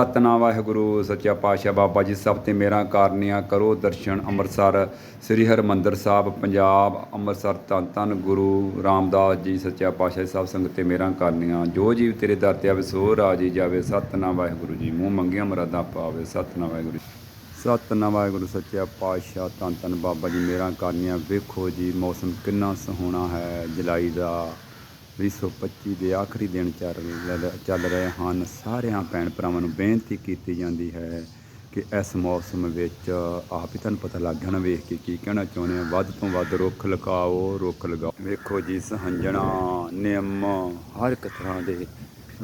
ਸਤਨਾਮ ਵਾਹਿਗੁਰੂ, ਸੱਚਾ ਪਾਤਸ਼ਾਹ ਬਾਬਾ ਜੀ, ਸਭ ਤੇ ਮੇਰਾ ਕਾਰਨੀਆਂ ਕਰੋ ਦਰਸ਼ਨ ਅੰਮ੍ਰਿਤਸਰ। ਸ੍ਰੀ ਹਰਮੰਦਰ ਸਾਹਿਬ, ਪੰਜਾਬ, ਅੰਮ੍ਰਿਤਸਰ ਧੰਨ ਧੰਨ ਗੁਰੂ ਰਾਮਦਾਸ ਜੀ, ਸੱਚਾ ਪਾਤਸ਼ਾਹ ਸਭ ਸੰਗਤ ਤੇ ਮੇਰਾ ਕਾਰਨੀਆਂ। ਜੋ ਜੀਵ ਤੇਰੇ ਦਰ ਤੇ ਆਵੇ, ਸੋ ਰਾਜੀ ਜਾਵੇ। ਸਤਨਾਮ ਵਾਹਿਗੁਰੂ ਜੀ, ਮੂੰਹ ਮੰਗੀਆਂ ਮਰਾਦਾਂ ਪਾਵੇ। ਸਤਨਾਮ ਵਾਹਿਗੁਰੂ ਸਤਨਾਮ ਵਾਹਿਗੁਰੂ, ਸੱਚਾ ਪਾਤਸ਼ਾਹ ਧੰਨ ਧੰਨ ਬਾਬਾ ਜੀ, ਮੇਰਾ ਕਾਰਨੀਆਂ। ਵੇਖੋ ਜੀ, ਮੌਸਮ ਕਿੰਨਾ ਸੋਹਣਾ ਹੈ ਜੁਲਾਈ ਦਾ। 2025 ਦੇ ਆਖਰੀ ਦਿਨ ਚੱਲ ਚੱਲ ਰਹੇ ਹਨ। ਸਾਰਿਆਂ ਭੈਣ ਭਰਾਵਾਂ ਨੂੰ ਬੇਨਤੀ ਕੀਤੀ ਜਾਂਦੀ ਹੈ ਕਿ ਇਸ ਮੌਸਮ ਵਿੱਚ ਆਪ ਹੀ ਤੁਹਾਨੂੰ ਪਤਾ ਲੱਗ ਜਾਣਾ, ਵੇਖ ਕੇ ਕੀ ਕਹਿਣਾ ਚਾਹੁੰਦੇ ਆ। ਵੱਧ ਤੋਂ ਵੱਧ ਰੁੱਖ ਲਗਾਓ ਰੁੱਖ ਲਗਾਓ। ਵੇਖੋ ਜੀ ਸਹੰਜਣਾ ਨਿੰਮ, ਹਰ ਇੱਕ ਤਰ੍ਹਾਂ ਦੇ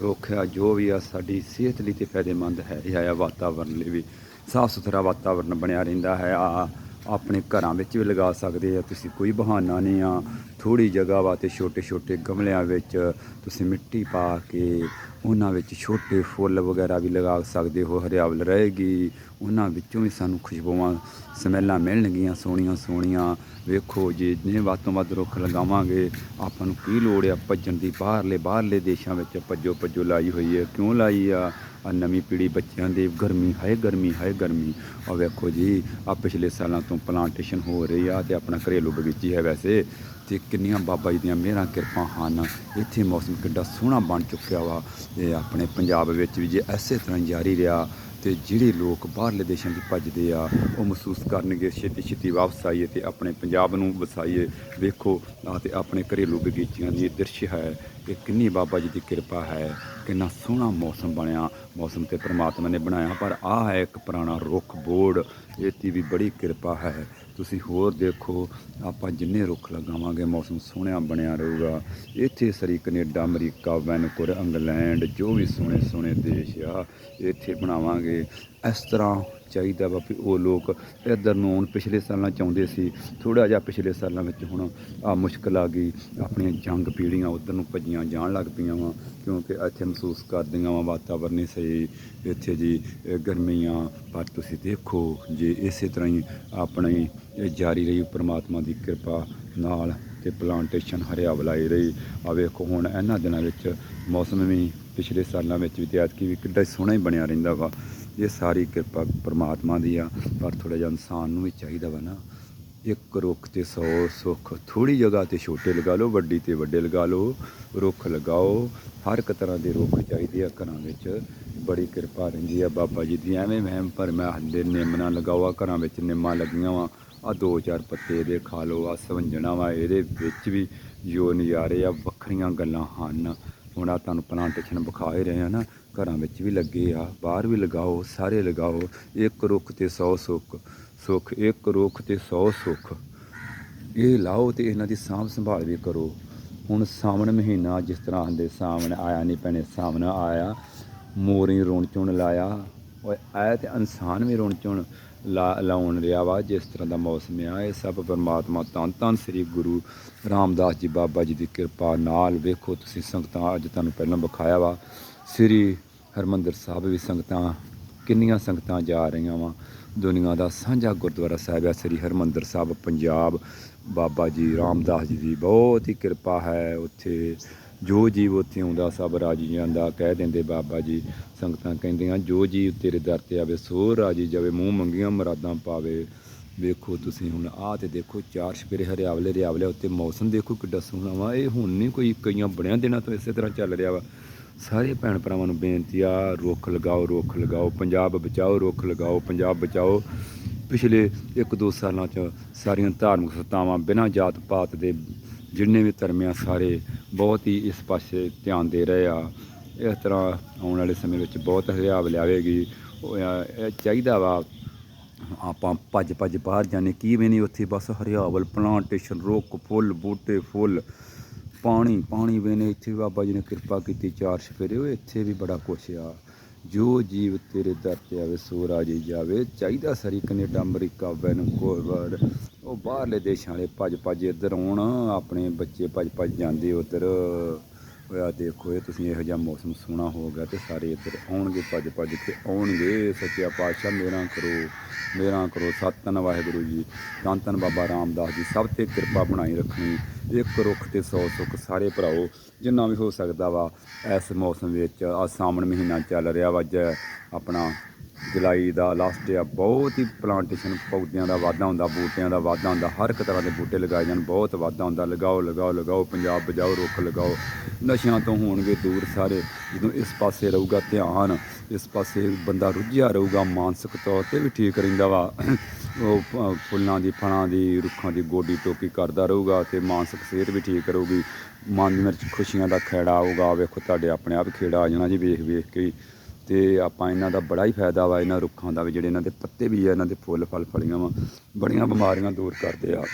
ਰੁੱਖ ਆ, ਜੋ ਵੀ ਆ, ਸਾਡੀ ਸਿਹਤ ਲਈ ਤੇ ਫਾਇਦੇਮੰਦ ਹੈ। ਇਹ ਆ ਵਾਤਾਵਰਣ ਲਈ ਵੀ। ਸਾਫ਼ ਸੁਥਰਾ ਵਾਤਾਵਰਨ ਬਣਿਆ ਰਹਿੰਦਾ ਹੈ। ਆ ਆਪਣੇ ਘਰਾਂ ਵਿੱਚ ਵੀ ਲਗਾ ਸਕਦੇ ਆ। ਤੁਸੀਂ ਕੋਈ ਬਹਾਨਾ ਨਹੀਂ ਆ। ਥੋੜੀ ਜਗ੍ਹਾ ਵਾ ਛੋਟੇ ਛੋਟੇ ਗਮਲਿਆਂ ਵਿੱਚ ਤੁਸੀਂ ਮਿੱਟੀ ਪਾ ਕੇ ਉਹਨਾਂ ਵਿੱਚ ਛੋਟੇ ਫੁੱਲ ਵਗੈਰਾ ਵੀ ਲਗਾ ਸਕਦੇ ਹੋ। ਹਰਿਆਵਲ ਰਹੇਗੀ। ਉਹਨਾਂ ਵਿੱਚੋਂ ਵੀ ਸਾਨੂੰ ਖੁਸ਼ਬੂਆਂ, ਸਮੈਲਾਂ ਮਿਲਣਗੀਆਂ ਸੋਹਣੀਆਂ ਸੋਹਣੀਆਂ। ਵੇਖੋ ਜੇ ਜਿੰਨੇ ਵੱਧ ਤੋਂ ਵੱਧ ਰੁੱਖ ਲਗਾਵਾਂਗੇ, ਆਪਾਂ ਨੂੰ ਕੀ ਲੋੜ ਆ ਭੱਜਣ ਦੀ? ਬਾਹਰਲੇ ਬਾਹਰਲੇ ਦੇਸ਼ਾਂ ਵਿੱਚ ਭੱਜੋ ਭੱਜੋ ਲਾਈ ਹੋਈ ਹੈ ਕਿਉਂ ਲਾਈ ਆ? ਆ ਨਵੀਂ ਪੀੜ੍ਹੀ ਬੱਚਿਆਂ ਦੀ ਗਰਮੀ, ਹਾਏ ਗਰਮੀ ਹਾਏ ਗਰਮੀ। ਆ ਵੇਖੋ ਜੀ ਆ ਪਿਛਲੇ ਸਾਲਾਂ ਤੋਂ ਪਲਾਂਟੇਸ਼ਨ ਹੋ ਰਹੀ ਆ ਤੇ ਆਪਣਾ ਘਰੇਲੂ ਬਗੀਚੀ ਹੈ ਵੈਸੇ। ਤੇ ਕਿੰਨੀਆਂ ਬਾਬਾ ਜੀ ਦੀਆਂ ਮਿਹਰਾਂ, ਕਿਰਪਾ ਹਨ। ਇੱਥੇ ਮੌਸਮ ਕਿੱਡਾ ਸੋਹਣਾ ਬਣ ਚੁੱਕਿਆ ਵਾ। ਇਹ ਆਪਣੇ ਪੰਜਾਬ ਵਿੱਚ ਵੀ ਜੇ ਐਸੇ ਤਰ੍ਹਾਂ ਜਾਰੀ ਰਿਹਾ ਤੇ ਜਿਹੜੇ ਲੋਕ ਬਾਹਰਲੇ ਦੇਸ਼ਾਂ 'ਚ ਭੱਜਦੇ ਆ, ਉਹ ਮਹਿਸੂਸ ਕਰਨਗੇ, ਛੇਤੀ ਛੇਤੀ ਵਾਪਸ ਆਈਏ ਤੇ ਆਪਣੇ ਪੰਜਾਬ ਨੂੰ ਵਸਾਈਏ। ਵੇਖੋ ਆ ਤੇ ਆਪਣੇ ਘਰੇਲੂ ਬਗੀਚਿਆਂ ਦੀ ਇਹ ਦ੍ਰਿਸ਼ ਹੈ ਕਿ ਕਿੰਨੀ ਬਾਬਾ ਜੀ ਦੀ ਕਿਰਪਾ ਹੈ, ਕਿੰਨਾ ਸੋਹਣਾ ਮੌਸਮ ਬਣਿਆ। ਮੌਸਮ ਤੇ ਪ੍ਰਮਾਤਮਾ ਨੇ ਬਣਾਇਆ, ਪਰ ਆਹ ਹੈ ਇੱਕ ਪੁਰਾਣਾ ਰੁੱਖ ਬੋਰਡ ਇਹਦੀ ਵੀ ਬੜੀ ਕਿਰਪਾ ਹੈ। ਤੁਸੀਂ ਹੋਰ ਦੇਖੋ, ਆਪਾਂ ਜਿੰਨੇ ਰੁੱਖ ਲਗਾਵਾਂਗੇ, ਮੌਸਮ ਸੋਹਣਾ ਬਣਿਆ ਰਹੂਗਾ। ਇੱਥੇ Surrey Canada, America, Vancouver, England, ਜੋ ਵੀ ਸੋਹਣੇ ਸੋਹਣੇ ਦੇਸ਼ ਆ, ਇੱਥੇ ਬਣਾਵਾਂਗੇ। ਇਸ ਤਰ੍ਹਾਂ ਚਾਹੀਦਾ ਵਾ ਵੀ ਉਹ ਲੋਕ ਇੱਧਰ ਨੂੰ ਆਉਣ। ਪਿਛਲੇ ਸਾਲਾਂ ਚਾਹੁੰਦੇ ਸੀ ਥੋੜਾ ਜਿਹਾ ਪਿਛਲੇ ਸਾਲਾਂ ਵਿੱਚ ਹੁਣ ਆ ਮੁਸ਼ਕਲ ਆ ਗਈ, ਆਪਣੀਆਂ ਜੰਗ ਪੀੜ੍ਹੀਆਂ ਉੱਧਰ ਨੂੰ ਭੱਜੀਆਂ ਜਾਣ ਲੱਗ ਪਈਆਂ ਵਾ, ਕਿਉਂਕਿ ਇੱਥੇ ਮਹਿਸੂਸ ਕਰਦੀਆਂ ਵਾ ਵਾਤਾਵਰਨ ਨਹੀਂ ਸਹੀ। ਇੱਥੇ ਜੀ ਗਰਮੀਆਂ, ਪਰ ਤੁਸੀਂ ਦੇਖੋ, ਜੇ ਇਸੇ ਤਰ੍ਹਾਂ ਹੀ ਆਪਣੀ ਜਾਰੀ ਰਹੀ ਪ੍ਰਮਾਤਮਾ ਦੀ ਕਿਰਪਾ ਨਾਲ ਤੇ ਪਲਾਂਟੇਸ਼ਨ ਹਰਿਆਵਲਾਈ ਰਹੀ। ਆ ਵੇਖੋ, ਹੁਣ ਇਹਨਾਂ ਦਿਨਾਂ ਵਿੱਚ ਮੌਸਮ ਵੀ ਪਿਛਲੇ ਸਾਲਾਂ ਵਿੱਚ ਵੀ ਤੇ ਐਤਕੀ ਵੀ ਕਿੱਡਾ ਸੋਹਣਾ ਹੀ ਬਣਿਆ ਰਹਿੰਦਾ ਵਾ। ਇਹ ਸਾਰੀ ਕਿਰਪਾ ਪ੍ਰਮਾਤਮਾ ਦੀ ਆ, ਪਰ ਥੋੜਾ ਜਿਹਾ ਇਨਸਾਨ ਨੂੰ ਵੀ ਚਾਹੀਦਾ ਵਾ ਨਾ। ਇੱਕ ਰੁੱਖ ਤੇ 100 ਸੁੱਖ ਥੋੜੀ ਜਗ੍ਹਾ ਤੇ ਛੋਟੇ ਲਗਾ ਲਓ, ਵੱਡੀ ਤੇ ਵੱਡੇ ਲਗਾ ਲਓ, ਰੁੱਖ ਲਗਾਓ। ਹਰ ਇੱਕ ਤਰ੍ਹਾਂ ਦੇ ਰੁੱਖ ਚਾਹੀਦੇ ਆ ਘਰਾਂ ਵਿੱਚ। ਬੜੀ ਕਿਰਪਾ ਰਹਿੰਦੀ ਆ ਬਾਬਾ ਜੀ ਦੀ। ਐਵੇਂ ਵਹਿਮ ਪਰ ਮੈਂ ਹੱਲੇ ਨਿੰਮ ਨਾ ਲਗਾਓ ਆ ਘਰਾਂ ਵਿੱਚ ਨਿੰਮਾਂ ਲੱਗੀਆਂ ਵਾ। ਆ ਦੋ ਚਾਰ ਪੱਤੇ ਇਹਦੇ ਖਾ ਲਓ ਆ ਸਵੰਜਣਾ ਵਾ, ਇਹਦੇ ਵਿੱਚ ਵੀ ਜੋ ਨਜ਼ਾਰੇ ਆ, ਵੱਖਰੀਆਂ ਗੱਲਾਂ ਹਨ। ਹੁਣ ਆ ਤੁਹਾਨੂੰ ਪਲਾਂਟੇਸ਼ਨ ਵਿਖਾ ਹੀ ਰਹੇ ਆ ਨਾ। ਘਰਾਂ ਵਿੱਚ ਵੀ ਲੱਗੇ ਆ, ਬਾਹਰ ਵੀ ਲਗਾਓ, ਸਾਰੇ ਲਗਾਓ। ਇੱਕ ਰੁੱਖ ਤੇ 100 ਸੁੱਖ ਸੁੱਖ, ਇੱਕ ਰੁੱਖ ਤੇ 100 ਸੁੱਖ। ਇਹ ਲਾਓ ਤੇ ਇਹਨਾਂ ਦੀ ਸਾਂਭ ਸੰਭਾਲ ਵੀ ਕਰੋ। ਹੁਣ ਸਾਵਣ ਮਹੀਨਾ, ਜਿਸ ਤਰ੍ਹਾਂ ਆਂਦੇ ਸਾਵਣ ਆਇਆ ਨਹੀਂ ਭੈਣੇ, ਸਾਵਣ ਆਇਆ। ਮੋਰੀ ਰੋਣ ਚੁਣ ਲਾਇਆ। ਓਏ ਆਇਆ ਤੇ ਇਨਸਾਨ ਵੀ ਰੋਣ ਚੁਣ। ਲਾਉਣ ਰਿਹਾ ਵਾ, ਜਿਸ ਤਰ੍ਹਾਂ ਦਾ ਮੌਸਮ ਆ, ਇਹ ਸਭ ਪਰਮਾਤਮਾ ਧੰਨ ਧੰਨ ਸ੍ਰੀ ਗੁਰੂ ਰਾਮਦਾਸ ਜੀ ਬਾਬਾ ਜੀ ਦੀ ਕਿਰਪਾ ਨਾਲ ਵੇਖੋ, ਤੁਸੀਂ ਸੰਗਤਾਂ ਅੱਜ ਤੁਹਾਨੂੰ ਪਹਿਲਾਂ ਵਿਖਾਇਆ ਵਾ। ਸ੍ਰੀ ਹਰਮੰਦਰ ਸਾਹਿਬ ਵੀ ਸੰਗਤਾਂ, ਕਿੰਨੀਆਂ ਸੰਗਤਾਂ ਜਾ ਰਹੀਆਂ ਵਾ। ਦੁਨੀਆ ਦਾ ਸਾਂਝਾ ਗੁਰਦੁਆਰਾ ਸਾਹਿਬ ਆ, ਸ੍ਰੀ ਹਰਮੰਦਰ ਸਾਹਿਬ, ਪੰਜਾਬ। ਬਾਬਾ ਜੀ ਰਾਮਦਾਸ ਜੀ ਦੀ ਬਹੁਤ ਹੀ ਕਿਰਪਾ ਹੈ ਉੱਥੇ। ਜੋ ਜੀਵ ਉੱਥੇ ਆਉਂਦਾ, ਸਭ ਰਾਜੀ ਜਾਂਦਾ। ਕਹਿ ਦਿੰਦੇ ਬਾਬਾ ਜੀ, ਸੰਗਤਾਂ ਕਹਿੰਦੀਆਂ, ਜੋ ਜੀ ਤੇਰੇ ਦਰ ਤੇ ਆਵੇ, ਸੋ ਰਾਜੀ ਜਾਵੇ, ਮੂੰਹ ਮੰਗੀਆਂ ਮਰਾਦਾਂ ਪਾਵੇ। ਵੇਖੋ ਤੁਸੀਂ ਹੁਣ, ਆਹ ਤੇ ਦੇਖੋ, ਚਾਰ ਛਪੇਰੇ ਹਰਿਆਵਲੇ ਹਰਿਆਵਲੇ ਉੱਤੇ ਮੌਸਮ ਦੇਖੋ ਕਿੱਡਾ ਸੋਹਣਾ ਵਾ। ਇਹ ਹੁਣ ਨਹੀਂ ਕੋਈ ਕਈਆਂ ਬਣਿਆ ਦਿਨਾਂ ਤੋਂ ਇਸੇ ਤਰ੍ਹਾਂ ਚੱਲ ਰਿਹਾ ਵਾ। ਸਾਰੇ ਭੈਣ ਭਰਾਵਾਂ ਨੂੰ ਬੇਨਤੀ ਆ, ਰੁੱਖ ਲਗਾਓ ਰੁੱਖ ਲਗਾਓ, ਪੰਜਾਬ ਬਚਾਓ, ਰੁੱਖ ਲਗਾਓ, ਪੰਜਾਬ ਬਚਾਓ। ਪਿਛਲੇ ਇੱਕ ਦੋ ਸਾਲਾਂ 'ਚ ਸਾਰੀਆਂ ਧਾਰਮਿਕ ਸੰਸਥਾਵਾਂ ਬਿਨਾਂ ਜਾਤ ਪਾਤ ਦੇ ਜਿੰਨੇ ਵੀ ਧਰਮ ਆ, ਸਾਰੇ ਬਹੁਤ ਹੀ ਇਸ ਪਾਸੇ ਧਿਆਨ ਦੇ ਰਹੇ ਆ। ਇਸ ਤਰ੍ਹਾਂ ਆਉਣ ਵਾਲੇ ਸਮੇਂ ਵਿੱਚ ਬਹੁਤ ਹਰਿਆਵਲ ਆਵੇਗੀ ਇਹ ਚਾਹੀਦਾ ਵਾ, ਆਪਾਂ ਭੱਜ ਭੱਜ ਬਾਹਰ ਜਾਣੇ ਕੀ ਵੀ ਨਹੀਂ ਉੱਥੇ ਬਸ ਹਰਿਆਵਲ ਪਲਾਂਟੇਸ਼ਨ ਰੁੱਖ, ਫੁੱਲ, ਬੂਟੇ, ਫੁੱਲ, ਪਾਣੀ ਪਾਣੀ ਵੀ ਇੱਥੇ ਬਾਬਾ ਜੀ ਨੇ ਕਿਰਪਾ ਕੀਤੀ ਚਾਰ ਸਫੇਰੇ ਉਹ ਇੱਥੇ ਵੀ ਬੜਾ ਕੁਛ ਆ। ਜੋ ਜੀਵ ਤੇਰੇ ਦਰ ਤੇ ਆਵੇ, ਸੋ ਰਾਜੇ ਜਾਵੇ। ਚਾਹੀਦਾ ਸਰੀ ਕੈਨੇਡਾ ਅਮਰੀਕਾ ਵੈਨਕੂਵਰ ਉਹ ਬਾਹਰਲੇ ਦੇਸ਼ਾਂ ਵਾਲੇ ਭੱਜ ਭੱਜ ਇੱਧਰ ਆਉਣ। ਆਪਣੇ ਬੱਚੇ ਭੱਜ ਭੱਜ ਜਾਂਦੇ ਉੱਧਰ। ਹੋਇਆ, ਦੇਖੋ ਇਹ ਤੁਸੀਂ ਇਹੋ ਜਿਹਾ ਮੌਸਮ ਸੋਹਣਾ ਹੋ ਗਿਆ ਤੇ ਸਾਰੇ ਇੱਧਰ ਆਉਣਗੇ, ਭੱਜ ਭੱਜ ਕੇ ਆਉਣਗੇ। ਸੱਚਿਆ ਪਾਤਸ਼ਾਹ, ਮੇਰਾ ਕਰੋ ਮੇਰਾ ਕਰੋ। ਸਤਨ ਵਾਹਿਗੁਰੂ ਜੀ, ਧੰਨ ਧੰਨ ਬਾਬਾ ਰਾਮਦਾਸ ਜੀ, ਸਭ ਤੇ ਕਿਰਪਾ ਬਣਾਈ ਰੱਖਣੀ। ਇੱਕ ਰੁੱਖ ਤੇ 100 ਸੁੱਖ ਸਾਰੇ ਭਰਾਓ, ਜਿੰਨਾ ਵੀ ਹੋ ਸਕਦਾ ਵਾ, ਇਸ ਮੌਸਮ ਵਿੱਚ ਆ ਸਾਵਣ ਮਹੀਨਾ ਚੱਲ ਰਿਹਾ ਵਾ ਅੱਜ ਆਪਣਾ ਜੁਲਾਈ ਦਾ ਲਾਸਟ ਆ, ਬਹੁਤ ਹੀ ਪਲਾਂਟੇਸ਼ਨ ਪੌਦਿਆਂ ਦਾ ਵਾਧਾ ਹੁੰਦਾ, ਬੂਟਿਆਂ ਦਾ ਵਾਧਾ ਹੁੰਦਾ, ਹਰ ਇੱਕ ਤਰ੍ਹਾਂ ਦੇ ਬੂਟੇ ਲਗਾਏ ਜਾਣ, ਬਹੁਤ ਵਾਧਾ ਹੁੰਦਾ, ਲਗਾਓ ਲਗਾਓ ਲਗਾਓ, ਪੰਜਾਬ ਬਜਾਓ ਰੁੱਖ ਲਗਾਓ, ਨਸ਼ਿਆਂ ਤੋਂ ਹੋਣਗੇ ਦੂਰ ਸਾਰੇ, ਜਦੋਂ ਇਸ ਪਾਸੇ ਰਹੂਗਾ ਧਿਆਨ, ਇਸ ਪਾਸੇ ਬੰਦਾ ਰੁੱਝਿਆ ਰਹੂਗਾ, ਮਾਨਸਿਕ ਤੌਰ ਤੇ ਵੀ ਠੀਕ ਰਹਿੰਦਾ ਵਾ, ਉਹ ਫੁੱਲਾਂ ਦੀ, ਫਲਾਂ ਦੀ, ਰੁੱਖਾਂ ਦੀ ਗੋਡੀ ਟੋਕੀ ਕਰਦਾ ਰਹੂਗਾ ਤੇ ਮਾਨਸਿਕ ਸਿਹਤ ਵੀ ਠੀਕ ਰਹੂਗੀ, ਮਨ ਵਿੱਚ ਖੁਸ਼ੀਆਂ ਦਾ ਖੇੜਾ ਆਊਗਾ, ਵੇਖੋ ਤੁਹਾਡੇ ਆਪਣੇ ਆਪ ਖੇੜਾ ਆ ਜਾਣਾ ਜੀ, ਵੇਖ ਵੇਖ ਕੇ ਤੇ ਆਪਾਂ ਇਹਨਾਂ ਦਾ ਬੜਾ ਹੀ ਫਾਇਦਾ ਵਾ, ਇਹਨਾਂ ਰੁੱਖਾਂ ਦਾ ਵੀ, ਜਿਹੜੇ ਇਹਨਾਂ ਦੇ ਪੱਤੇ ਵੀ ਆ, ਇਹਨਾਂ ਦੇ ਫੁੱਲ, ਫਲ, ਫਲੀਆਂ ਵਾ, ਬੜੀਆਂ ਬਿਮਾਰੀਆਂ ਦੂਰ ਕਰਦੇ ਆ।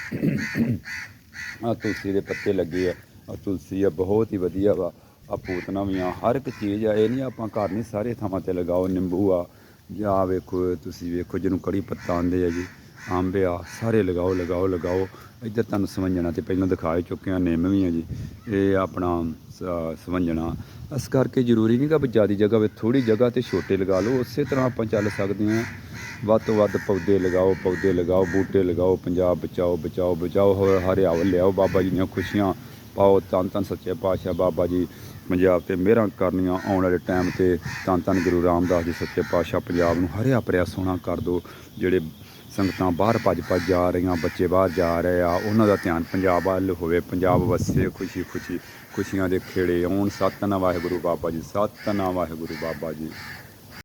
ਆ ਤੁਲਸੀ ਦੇ ਪੱਤੇ ਲੱਗੇ ਆ ਆ ਤੁਲਸੀ ਆ, ਬਹੁਤ ਹੀ ਵਧੀਆ ਵਾ ਆ ਪੂਤਨਾ ਵੀ ਆ, ਹਰ ਇੱਕ ਚੀਜ਼ ਆ, ਇਹ ਨਹੀਂ ਆਪਾਂ ਘਰ ਨਹੀਂ ਸਾਰੇ ਥਾਵਾਂ ਤੇ ਲਗਾਓ, ਨਿੰਬੂ ਆ, ਜਾਂ ਵੇਖੋ, ਤੁਸੀਂ ਵੇਖੋ ਜਿਹਨੂੰ ਕੜੀ ਪੱਤਾ ਆਂਦੇ ਆ ਜੀ। ਅੰਬ ਆ, ਸਾਰੇ ਲਗਾਓ ਲਗਾਓ ਲਗਾਓ। ਇੱਧਰ ਤੁਹਾਨੂੰ ਸਮਝਣਾ ਤੇ ਪਹਿਲਾਂ ਦਿਖਾ ਚੁੱਕੇ ਆ ਨਿੰਮ ਵੀ ਆ ਜੀ। ਇਹ ਆਪਣਾ ਸ- ਸਮਝਣਾ ਇਸ ਕਰਕੇ ਜ਼ਰੂਰੀ ਨਹੀਂ ਕਿ ਜ਼ਿਆਦਾ ਜਗ੍ਹਾ ਵਿੱਚ ਥੋੜੀ ਜਗ੍ਹਾ ਤੇ ਛੋਟੇ ਲਗਾ ਲਓ। ਉਸੇ ਤਰ੍ਹਾਂ ਆਪਾਂ ਚੱਲ ਸਕਦੇ ਹਾਂ। ਵੱਧ ਤੋਂ ਵੱਧ ਪੌਦੇ ਲਗਾਓ ਪੌਦੇ ਲਗਾਓ, ਬੂਟੇ ਲਗਾਓ, ਪੰਜਾਬ ਬਚਾਓ ਬਚਾਓ ਬਚਾਓ, ਹੋਰ ਹਰਿਆਵਲ ਲਿਆਓ। ਬਾਬਾ ਜੀ ਦੀਆਂ ਖੁਸ਼ੀਆਂ ਪਾਓ। ਤਨ ਤਨ ਸੱਚੇ ਪਾਤਸ਼ਾਹ ਬਾਬਾ ਜੀ ਪੰਜਾਬ ਤੇ ਮਿਹਰਾਂ ਕਰਨੀਆਂ ਆਉਣ ਵਾਲੇ ਟਾਈਮ ਤੇ। ਤਨ ਤਨ ਗੁਰੂ ਰਾਮਦਾਸ ਜੀ, ਸੱਚੇ ਪਾਤਸ਼ਾਹ ਪੰਜਾਬ ਨੂੰ ਹਰਿਆ ਭਰਿਆ ਸੋਹਣਾ ਕਰ ਦਿਓ। ਜਿਹੜੇ ਸੰਗਤਾਂ ਬਾਹਰ ਭੱਜ ਭੱਜ ਜਾ ਰਹੀਆਂ, ਬੱਚੇ ਬਾਹਰ ਜਾ ਰਹੇ ਆ। ਉਹਨਾਂ ਦਾ ਧਿਆਨ ਪੰਜਾਬ ਵੱਲ ਹੋਵੇ, ਪੰਜਾਬ ਵਸੇ ਖੁਸ਼ੀ ਖੁਸ਼ੀ ਖੁਸ਼ੀਆਂ ਦੇ ਖੇੜੇ ਆਉਣ। ਸਤਨਾਮ ਵਾਹਿਗੁਰੂ ਬਾਬਾ ਜੀ, ਸਤਨਾਮ ਵਾਹਿਗੁਰੂ ਬਾਬਾ ਜੀ।